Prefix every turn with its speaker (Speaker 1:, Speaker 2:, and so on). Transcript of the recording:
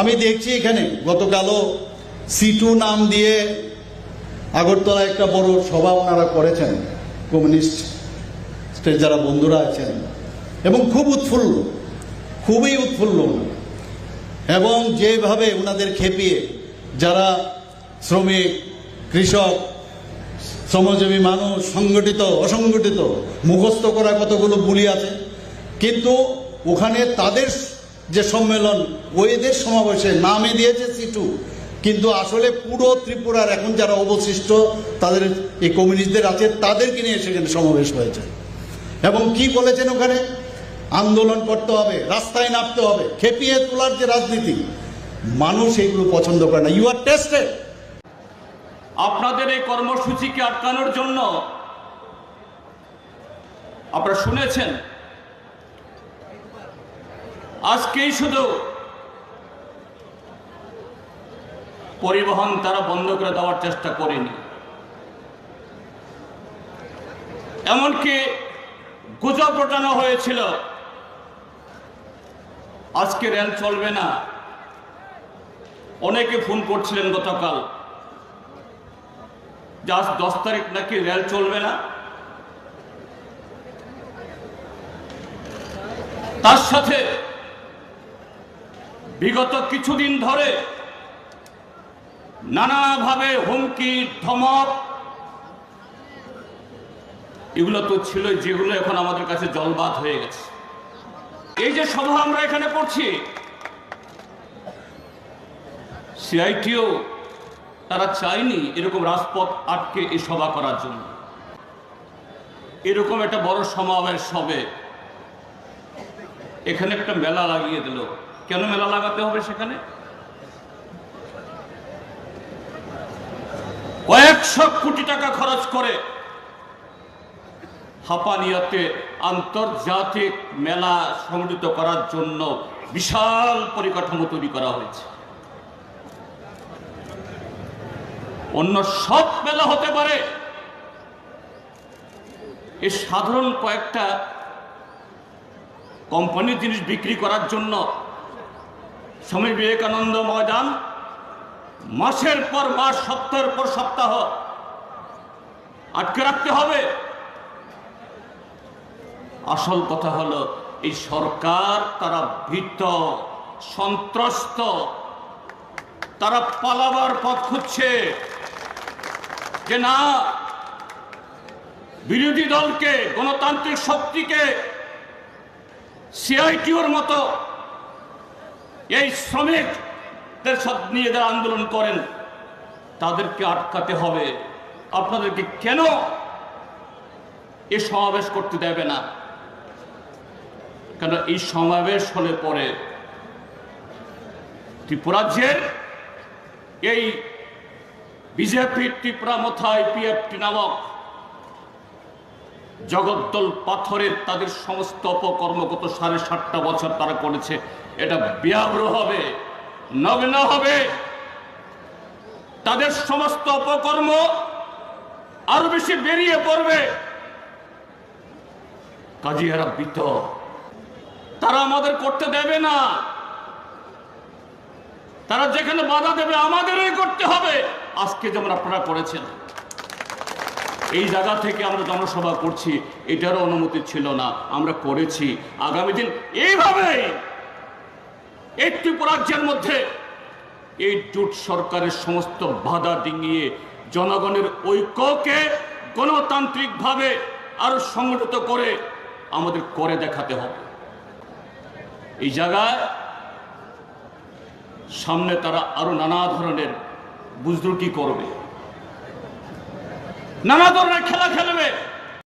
Speaker 1: আমি দেখছি এখানে গতকালও সিটু নাম দিয়ে আগরতলা একটা বড় সভা ওনারা করেছেন, কমিউনিস্ট স্টেট যারা বন্ধুরা আছেন, এবং খুব উৎফুল্ল, খুবই উৎফুল্ল এবং যেভাবে ওনাদের খেপিয়ে যারা শ্রমিক, কৃষক, শ্রমজীবী মানুষ, সংগঠিত, অসংগঠিত, মুখস্থ করা কতগুলো বুলি আছে, কিন্তু ওখানে তাদের যে সম্মেলন, ওয়েদের সমাবেশে নামে দিয়েছে সিটু কিন্তু আসলে পুরো ত্রিপুরার এখন যারা অবশিষ্ট, তাদের এই কমিউনিস্টদের আছে, তাদেরকে নিয়ে সেখানে সমাবেশ হয়েছে। এবং কি বলেছেন ওখানে? আন্দোলন করতে হবে, রাস্তায় নামতে হবে, খেপিয়ে তোলার যে রাজনীতি, মানুষ এইগুলো পছন্দ করে না। ইউ আর টেস্টেড
Speaker 2: আপনাদের এই কর্মসূচিকে আটকানোর জন্য আপনারা শুনেছেন আজকেই শুধু পরিবহন তারা বন্ধ করে দেওয়ার চেষ্টা করেনি। এমনকি গুজব রটানো হয়েছিল, আজকে রেল চলবে না। অনেকে ফোন করছিলেন গতকাল যে আজ দশ তারিখ নাকি রেল চলবে না। তার সাথে বিগত কিছুদিন ধরে নানাভাবে হুমকি, ধমক, এগুলো তো ছিল, যেগুলো এখন আমাদের কাছে জলবাদ হয়ে গেছে। এই যে সভা আমরা এখানে পড়ছি, সিআইটিও তারা চায়নি এরকম রাজপথ আটকে এই সভা করার জন্য। এরকম একটা বড় সমাবেশ হবে। এখানে একটা মেলা লাগিয়ে দিল। কেন মেলা লাগাতে হবে সেখানে? কয়েকশো কোটি টাকা খরচ করে হাপানিয়াতে আন্তর্জাতিক মেলা সংগঠিত করার জন্য বিশাল পরিকাঠামো তৈরি করা হয়েছে। অন্য সব মেলা হতে পারে। এই সাধারণ কয়েকটা কোম্পানির জিনিস বিক্রি করার জন্য স্বামী বিবেকানন্দ ময়দান, মাসের পর মাস, সপ্তাহের পর সপ্তাহ আটকে রাখতে হবে। আসল কথা হলো, এই সরকার তারা ভীত, সন্ত্রস্ত, তারা পালাবার পথ খুঁজছে। যে না, বিরোধী দলকে, গণতান্ত্রিক শক্তিকে, সিআইটিওর মতো এই শ্রমিকদের সব নিয়ে যারা আন্দোলন করেন, তাদেরকে আটকাতে হবে। আপনাদেরকে কেন এ সমাবেশ করতে দেবে না? কেন এই সমাবেশ হলে পরে ত্রিপুরাজ্যের এই বিজেপি ত্রিপুরা মথায় পিএফটি নামক জগদ্দল পাথরের তাদের সমস্ত অপকর্ম গত সাড়ে সাতটা বছর তারা করেছে। এটা ব্যাগ্র হবে, নগ্ন হবে। তাদের সমস্ত অপকর্ম আরও বেশি বেরিয়ে পড়বে। কাজী এরা বিত। তারা আমাদের করতে দেবে না। তারা যেখানে বাধা দেবে, আমাদেরই করতে হবে। আজকে যেমন আপনারা করেছেন এই জায়গা থেকে আমরা জনসভা করছি, এটারও অনুমতি ছিল না, আমরা করেছি। আগামী দিন এইভাবেই এই ত্রিপুরাজ্যের মধ্যে এই জোট সরকারের সমস্ত বাধা ডিঙিয়ে জনগণের ঐক্যকে গণতান্ত্রিকভাবে আরও সংগঠিত করে আমাদের করে দেখাতে হবে। এই জায়গায় সামনে তারা আরও নানা ধরনের বুজরুকি করবে? নানা ধরনের খেলা খেলবে